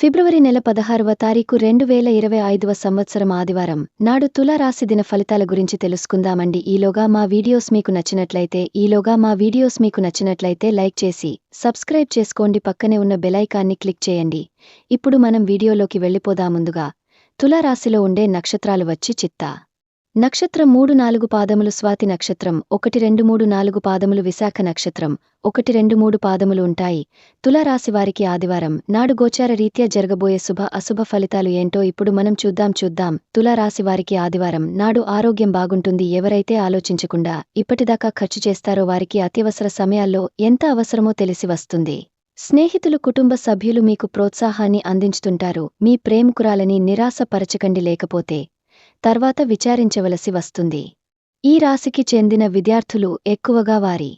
ఫిబ్రవరి నెల పదహారవ తారీఖు రెండు వేల ఇరవై ఐదవ సంవత్సరం ఆదివారం నాడు తులారాశి దిన ఫలితాల గురించి తెలుసుకుందామండి. ఈలోగా మా వీడియోస్ మీకు నచ్చినట్లయితే ఈలోగా మా వీడియోస్ మీకు నచ్చినట్లయితే లైక్ చేసి సబ్స్క్రైబ్ చేసుకోండి. పక్కనే ఉన్న బెలైకాన్ని క్లిక్ చేయండి. ఇప్పుడు మనం వీడియోలోకి వెళ్ళిపోదా ముందుగా తులారాశిలో ఉండే నక్షత్రాలు వచ్చి చిత్తా. నక్షత్రం మూడు నాలుగు పాదములు స్వాతి నక్షత్రం ఒకటి రెండు మూడు నాలుగు పాదములు విశాఖ నక్షత్రం ఒకటి రెండు మూడు పాదములు ఉంటాయి. తులారాశివారికి ఆదివారం నాడు గోచార రీత్యా జరగబోయే శుభ అశుభ ఫలితాలు ఏంటో ఇప్పుడు మనం చూద్దాం చూద్దాం. తులారాశివారికి ఆదివారం నాడు ఆరోగ్యం బాగుంటుంది ఎవరైతే ఆలోచించకుండా ఇప్పటిదాకా ఖర్చు చేస్తారో వారికి అత్యవసర సమయాల్లో ఎంత అవసరమో తెలిసి వస్తుంది. స్నేహితులు కుటుంబ సభ్యులు మీకు ప్రోత్సాహాన్ని అందించుతుంటారు మీ ప్రేమకురాలని నిరాశపరచకండి లేకపోతే తర్వాత విచారించవలసి వస్తుంది. ఈ రాశికి చెందిన విద్యార్థులు ఎక్కువగా వారి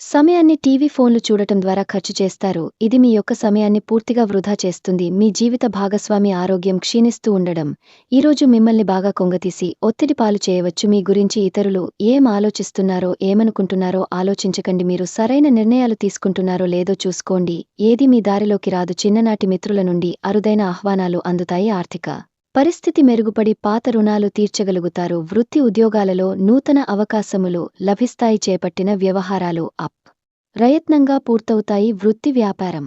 సమయాన్ని టీవీ ఫోన్లు చూడటం ద్వారా ఖర్చు చేస్తారు. ఇది మీ యొక్క సమయాన్ని పూర్తిగా వృధా చేస్తుంది. మీ జీవిత భాగస్వామి ఆరోగ్యం క్షీణిస్తూ ఉండడం ఈరోజు మిమ్మల్ని బాగా కొంగతీసి ఒత్తిడి పాలు చేయవచ్చు. మీ గురించి ఇతరులు ఏం ఆలోచిస్తున్నారో ఏమనుకుంటున్నారో ఆలోచించకండి. మీరు సరైన నిర్ణయాలు తీసుకుంటున్నారో లేదో చూసుకోండి. ఏది మీ దారిలోకి రాదు. చిన్ననాటి మిత్రుల నుండి అరుదైన ఆహ్వానాలు అందుతాయి ఆర్థిక పరిస్థితి మెరుగుపడి పాత రుణాలు తీర్చగలుగుతారు. వృత్తి ఉద్యోగాలలో నూతన అవకాశములు లభిస్తాయి చేపట్టిన వ్యవహారాలు అప్. ప్రయత్నంగా పూర్తవుతాయి వృత్తి వ్యాపారం.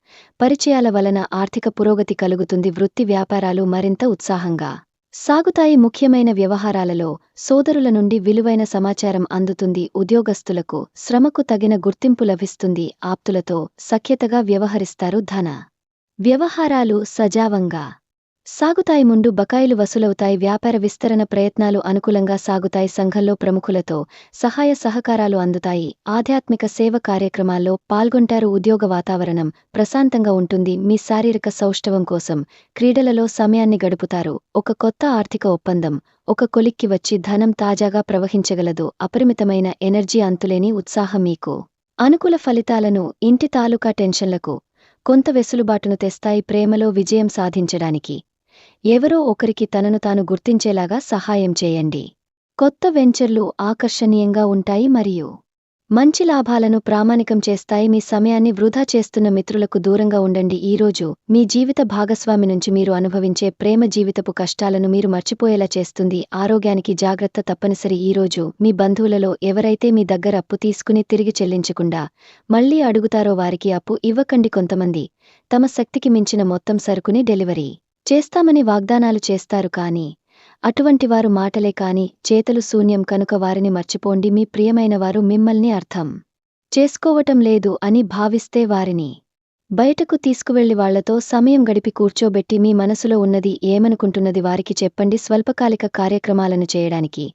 పరిచయాల వలన ఆర్థిక పురోగతి కలుగుతుంది వృత్తి వ్యాపారాలు మరింత ఉత్సాహంగా. సాగుతాయి ముఖ్యమైన వ్యవహారాలలో సోదరుల నుండి విలువైన సమాచారం అందుతుంది ఉద్యోగస్తులకు శ్రమకు తగిన గుర్తింపు లభిస్తుంది ఆప్తులతో సఖ్యతగా వ్యవహరిస్తారు ధన. వ్యవహారాలు సజావంగా. సాగుతాయి ముందు బకాయిలు వసూలవుతాయి వ్యాపార విస్తరణ ప్రయత్నాలు అనుకూలంగా సాగుతాయి సంఘంలో ప్రముఖులతో సహాయ సహకారాలు అందుతాయి. ఆధ్యాత్మిక సేవ కార్యక్రమాల్లో పాల్గొంటారు ఉద్యోగ వాతావరణం ప్రశాంతంగా ఉంటుంది. మీ శారీరక సౌష్ఠవం కోసం క్రీడలలో సమయాన్ని గడుపుతారు. ఒక కొత్త ఆర్థిక ఒప్పందం ఒక కొలిక్కి వచ్చి ధనం తాజాగా ప్రవహించగలదు. అపరిమితమైన ఎనర్జీ అంతులేని ఉత్సాహం మీకు. అనుకూల ఫలితాలను ఇంటి తాలూకా టెన్షన్లకు కొంత వెసులుబాటును తెస్తాయి ప్రేమలో విజయం సాధించడానికి. ఎవరో ఒకరికి తనను తాను గుర్తించేలాగా సహాయం చేయండి. కొత్త వెంచర్లు ఆకర్షణీయంగా ఉంటాయి మరియు మంచి లాభాలను ప్రామాణికం చేస్తాయి. మీ సమయాన్ని వృధా చేస్తున్న మిత్రులకు దూరంగా ఉండండి. ఈరోజు మీ జీవిత భాగస్వామి నుంచి మీరు అనుభవించే ప్రేమ జీవితపు కష్టాలను మీరు మర్చిపోయేలా చేస్తుంది. ఆరోగ్యానికి జాగ్రత్త తప్పనిసరి. ఈరోజు మీ బంధువులలో ఎవరైతే మీ దగ్గర అప్పు తీసుకుని తిరిగి చెల్లించకుండా మళ్ళీ అడుగుతారో వారికి అప్పు ఇవ్వకండి. కొంతమంది తమ శక్తికి మించిన మొత్తం సరుకుని డెలివరీ చేస్తామని వాగ్దానాలు చేస్తారు కాని అటువంటివారు మాటలే కాని చేతలు శూన్యం కనుక వారిని మర్చిపోండి మీ ప్రియమైనవారు మిమ్మల్ని అర్థం చేసుకోవటం లేదు అని భావిస్తే వారిని బయటకు తీసుకువెళ్ళి వాళ్ళతో సమయం గడిపి కూర్చోబెట్టి మీ మనసులో ఉన్నది ఏమనుకుంటున్నది వారికి చెప్పండి స్వల్పకాలిక కార్యక్రమాలను చేయడానికి.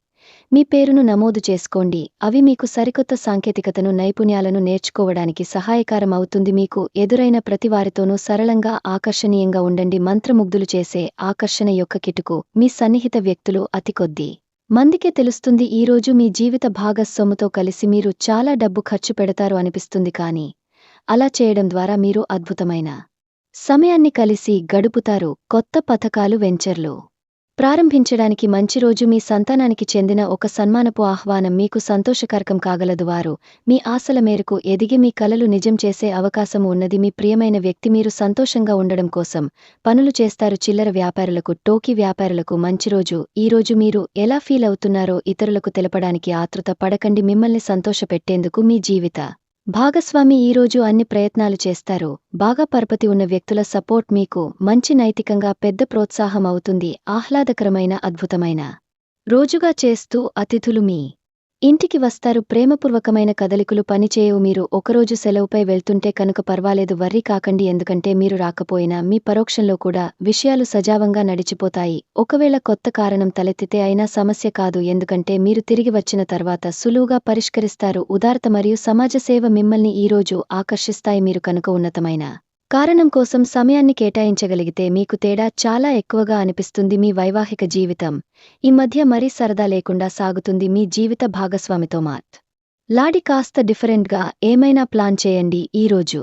మీ పేరును నమోదు చేసుకోండి. అవి మీకు సరికొత్త సాంకేతికతను నైపుణ్యాలను నేర్చుకోవడానికి సహాయకారం అవుతుంది మీకు ఎదురైన ప్రతివారితోనూ సరళంగా ఆకర్షణీయంగా ఉండండి. మంత్రముగ్ధులు చేసే ఆకర్షణ యొక్క కిటుకు మీ సన్నిహిత వ్యక్తులు అతి కొద్దీ మందికే తెలుస్తుంది. ఈరోజు మీ జీవిత భాగస్వాముతో కలిసి మీరు చాలా డబ్బు ఖర్చు పెడతారు అనిపిస్తుంది కానీ అలా చేయడం ద్వారా మీరు అద్భుతమైన సమయాన్ని కలిసి గడుపుతారు. కొత్త పథకాలు వెంచర్లు ప్రారంభించడానికి మంచి రోజు మీ సంతానానికి చెందిన ఒక సన్మానపు ఆహ్వానం మీకు సంతోషకరకం కాగలదు వారు. మీ ఆశల మేరకు ఎదిగి మీ కలలు నిజం చేసే అవకాశం ఉన్నది మీ ప్రియమైన వ్యక్తి మీరు సంతోషంగా ఉండడం కోసం. పనులు చేస్తారు చిల్లర వ్యాపారులకు టోకీ వ్యాపారులకు మంచి రోజు. ఈ రోజు మీరు ఎలా ఫీల్ అవుతున్నారో ఇతరులకు తెలపడానికి ఆతృత పడకండి మిమ్మల్ని సంతోషపెట్టేందుకు మీ జీవిత భాగస్వామి ఈరోజు అన్ని ప్రయత్నాలు చేస్తారు. బాగా పరపతి ఉన్న వ్యక్తుల సపోర్ట్ మీకు మంచి నైతికంగా పెద్ద ప్రోత్సాహం అవుతుంది. ఆహ్లాదకరమైన అద్భుతమైన. రోజుగా చేస్తూ అతిథులు మీ ఇంటికి వస్తారు. ప్రేమపూర్వకమైన కదలికలు పనిచేయవు. మీరు ఒకరోజు సెలవుపై వెళ్తుంటే కనుక పర్వాలేదు. వర్రీ కాకండి. ఎందుకంటే మీరు రాకపోయినా మీ పరోక్షంలో కూడా విషయాలు సజావంగా నడిచిపోతాయి. ఒకవేళ కొత్త కారణం తలెత్తితే అయినా సమస్య కాదు. ఎందుకంటే మీరు తిరిగి వచ్చిన తర్వాత సులువుగా పరిష్కరిస్తారు. ఉదారత మరియు సమాజ సేవ మిమ్మల్ని ఈరోజు ఆకర్షిస్తాయి. మీరు కనుక ఉన్నతమైన కారణం కోసం సమయాన్ని కేటాయించగలిగితే మీకు తేడా చాలా ఎక్కువగా అనిపిస్తుంది మీ వైవాహిక జీవితం. ఈ మధ్య మరీ సరదా లేకుండా సాగుతుంది మీ జీవిత భాగస్వామితో మాత్. లాడి కాస్త డిఫరెంట్గా ఏమైనా ప్లాన్ చేయండి ఈరోజు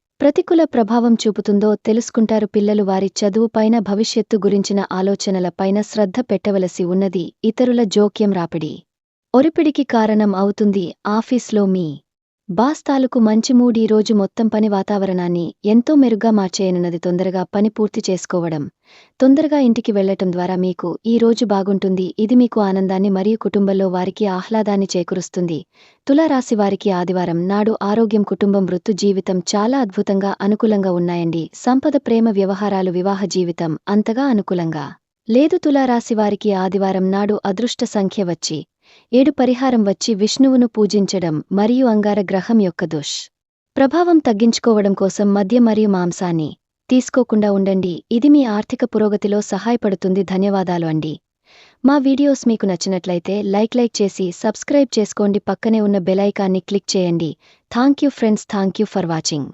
ప్రతికూల ప్రభావం చూపుతుందో తెలుసుకుంటారు పిల్లలు వారి చదువు పైన భవిష్యత్తు గురించిన ఆలోచనల పైన శ్రద్ధ పెట్టవలసి ఉన్నది. ఇతరుల జోక్యం రాపిడి. ఒరిపిడికి కారణం అవుతుంది ఆఫీస్లో మీ బాస్ తాలూకు మంచి మూడ్ రోజు మొత్తం పని వాతావరణాన్ని ఎంతో మెరుగ్గా మార్చేయనున్నది తొందరగా పని పూర్తి చేసుకోవడం. తొందరగా ఇంటికి వెళ్ళటం ద్వారా మీకు ఈ రోజు బాగుంటుంది. ఇది మీకు ఆనందాన్ని మరియు కుటుంబంలో వారికి ఆహ్లాదాన్ని చేకూరుస్తుంది. తులారాశి వారికి ఆదివారం నాడు ఆరోగ్యం కుటుంబం వృత్తు జీవితం చాలా అద్భుతంగా అనుకూలంగా ఉన్నాయండి. సంపద ప్రేమ వ్యవహారాలు వివాహ జీవితం అంతగా అనుకూలంగా. లేదు తులారాశి వారికి ఆదివారం నాడు అదృష్ట సంఖ్య వచ్చి ఏడు పరిహారం వచ్చి విష్ణువును పూజించడం మరియు అంగార గ్రహం యొక్క దుష్. ప్రభావం తగ్గించుకోవడం కోసం మద్య మరియు మాంసాన్ని తీసుకోకుండా ఉండండి. ఇది మీ ఆర్థిక పురోగతిలో సహాయపడుతుంది. ధన్యవాదాలు అండి. మా వీడియోస్ మీకు నచ్చినట్లయితే లైక్ లైక్ చేసి సబ్స్క్రైబ్ చేసుకోండి. పక్కనే ఉన్న బెలైకాన్ని క్లిక్ చేయండి. Thank you friends. Thank you for watching.